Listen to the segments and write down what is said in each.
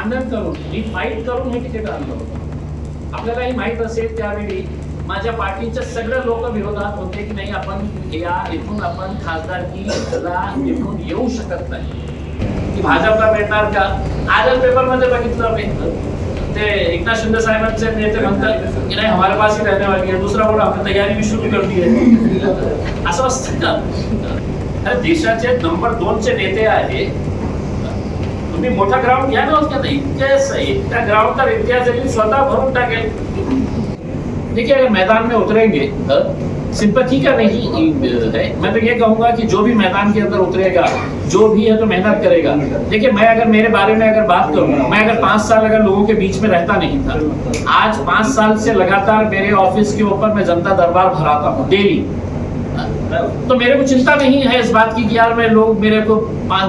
भांडण करून मी फाईट करून हे तिकीट आणलं होतं आपल्यालाही माहीत असेल त्यावेळी माझ्या पार्टीचे सगळे लोक विरोधात होते की नाही आपण या इथून आपण खासदारकीला निवडून येऊ शकत नाही. की भाजपला भेटणार का? आज पेपरमध्ये बघितलं मी. ते एकनाथ शिंदे साहेबांचे नेते म्हणतात की नाही हमारे पास ही रहने वाली है दुसरा बोला आपण तयारी भी सुरू कर दी है. असं असतं का? अरे देशाचे नंबर दोनचे नेते आहे तुम्ही मोठा ग्राउंड घ्या ना उसका इतके इतका ग्राउंड तर की स्वतः भरून टाकेल देखिए, अगर मैदान में उतरेंगे सिंपथी का नहीं है। मैं तो ये कहूँगा कि जो भी मैदान के अंदर उतरेगा, जो भी है तो मेहनत करेगा। देखिए, मैं अगर, मेरे बारे में अगर बात करूँ, मैं अगर पाँच साल अगर लोगों के बीच में रहता नहीं था, आज पाँच साल से लगातार मेरे ऑफ़िस के ऊपर मैं जनता दरबार भराता हूँ, डेली। तो मेरे को चिंता नहीं है इस बात की कि यार मैं लोग मेरे को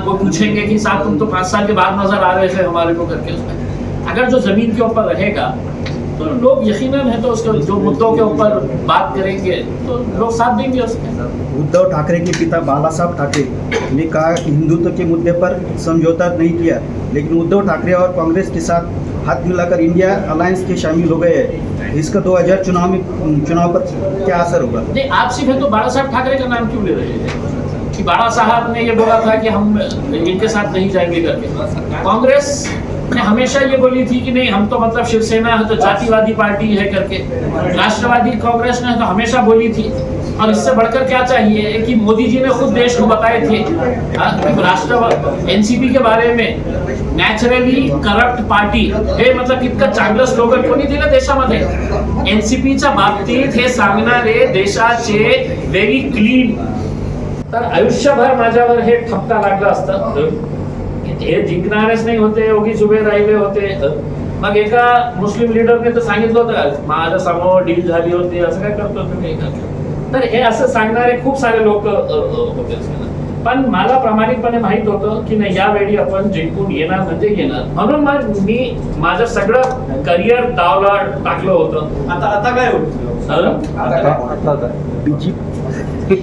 वो पूछेंगे कि साहब तुम तो पाँच साल के बाद नज़र आ रहे थे हमारे को करके उसमें। अगर जो ज़मीन के ऊपर रहेगा तो लोग यकीनन है तो उसके जो मुद्दों के ऊपर बात करेंगे तो लोग साथ देंगे उसमें। उद्धव ठाकरे के पिता बाला साहब ठाकरे ने कहा हिंदुत्व के मुद्दे पर समझौता नहीं किया, लेकिन उद्धव ठाकरे और कांग्रेस के साथ हाथ मिलाकर इंडिया अलायंस के शामिल हो गए हैं। इसका 2000 चुनाव में, चुनाव पर क्या असर होगा? नहीं, आप सिर्फ़ तो बाला साहब ठाकरे का नाम क्यों ले रहे हैं? कि बाला साहब ने ये बोला था कि हम इनके साथ नहीं जाएँगे करके। कांग्रेस ने हमेशा ये बोली थी कि नहीं, हम तो मतलब शिवसेना है तो जातिवादी पार्टी है करके। राष्ट्रवादी कांग्रेस ने तो हमेशा बोली थी। और इससे बढ़कर क्या चाहिए? कि मोदी जी ने खुद देश को बताए थे हाँ, कि राष्ट्र एनसीपी के बारे में नॅचरली करप्ट पार्टी हे मतलब इतकं चांगलं स्लोगन कोणी दिलं देशामध्ये? एनसीपीच्या बाबतीत हे सांगणारे देशाचे व्हेरी क्लीन तर आयुष्यभर माझ्यावर हे ठपका लागलं असतं हे? जिंकणारेच नाही होते उगीच उभे राहिले होते मग एका मुस्लिम लिडरने तर सांगितलं होतं माझ्यासमोर डील झाली होती असं काय करतो तुम्ही? तर हे असं सांगणारे खूप सारे लोक होते. पण मला प्रामाणिकपणे माहीत होतं की नाही यावेळी आपण जिंकून येणार म्हणजे येणार. म्हणून मग मी माझं सगळं करिअर दावला टाकलं होतं. आता आता काय होतं? हं? आता काय? बीजेपी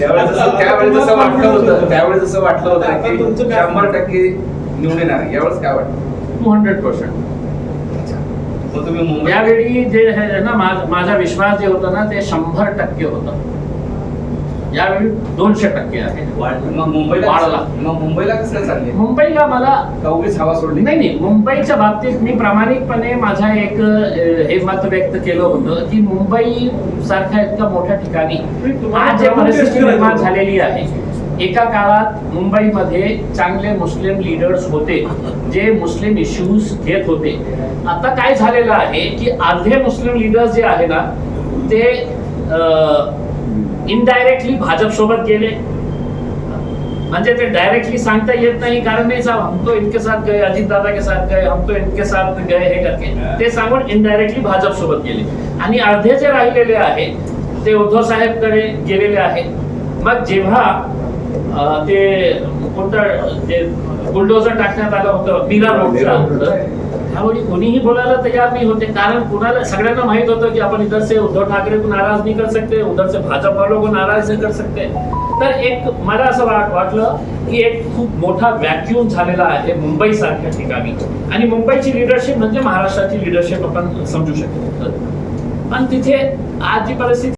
त्यावेळेस जसं- वाटलं होतं त्यावेळेस जसं वाटलं होतं की? शंभर टक्के निवडून येणार. यावेळेस काय वाटतं टू हंड्रेड पर्सेंट मग तुम्ही मुंबई यावेळी जे आहे ना माझा विश्वास जे होता ना ते शंभर टक्के होतं. यावेळी दोनशे टक्के आहे. मग मुंबईला वाढला. मग मुंबईला कसं चालले मुंबईला मला का उगीच हवा सोडली? नाही नाही मुंबईच्या बाबतीत मी प्रामाणिकपणे माझा एक हे मत व्यक्त केलं होतं की मुंबई सारख्या इतक्या मोठ्या ठिकाणी आज जे परिस्थिती निर्माण झालेली आहे एका काळात मुंबईमध्ये चांगले मुस्लिम लीडर्स होते जे मुस्लिम इश्यूज घेत होते. आता काय झालेलं आहे की अर्धे मुस्लिम लीडर्स जे आहे ना ते इनडायरेक्टली भाजप सोबत गेले. म्हणजे ते डायरेक्टली सांगता येत नाही कारण नाही साहेब हम तो इनके साथ गए अजित दादा के साथ गए हम तो इनके साथ गए हे करके. ते सांगून इनडायरेक्टली भाजप सोबत गेले. आणि अर्धे जे राहिलेले आहे ते उद्धव साहेबकडे गेलेले आहे मग जेव्हा ते कोणतं ते बुलडोजर टाकण्यात आलं होतं मीरा रोडचा. त्यावेळी कोणीही बोलायला तयार नाही होते कारण कुणाला सगळ्यांना माहीत होतं की आपण इधर से उद्धव ठाकरे को नाराज नहीं कर सकते उधर से भाजप वालों को नाराज नहीं कर सकते तर एक मला असं वाट वाटलं की एक खूप मोठा व्हॅक्युम झालेला आहे मुंबई सारख्या ठिकाणी. आणि मुंबईची लिडरशिप म्हणजे महाराष्ट्राची लिडरशिप आपण समजू शकतो. पण तिथे आज जी परिस्थिती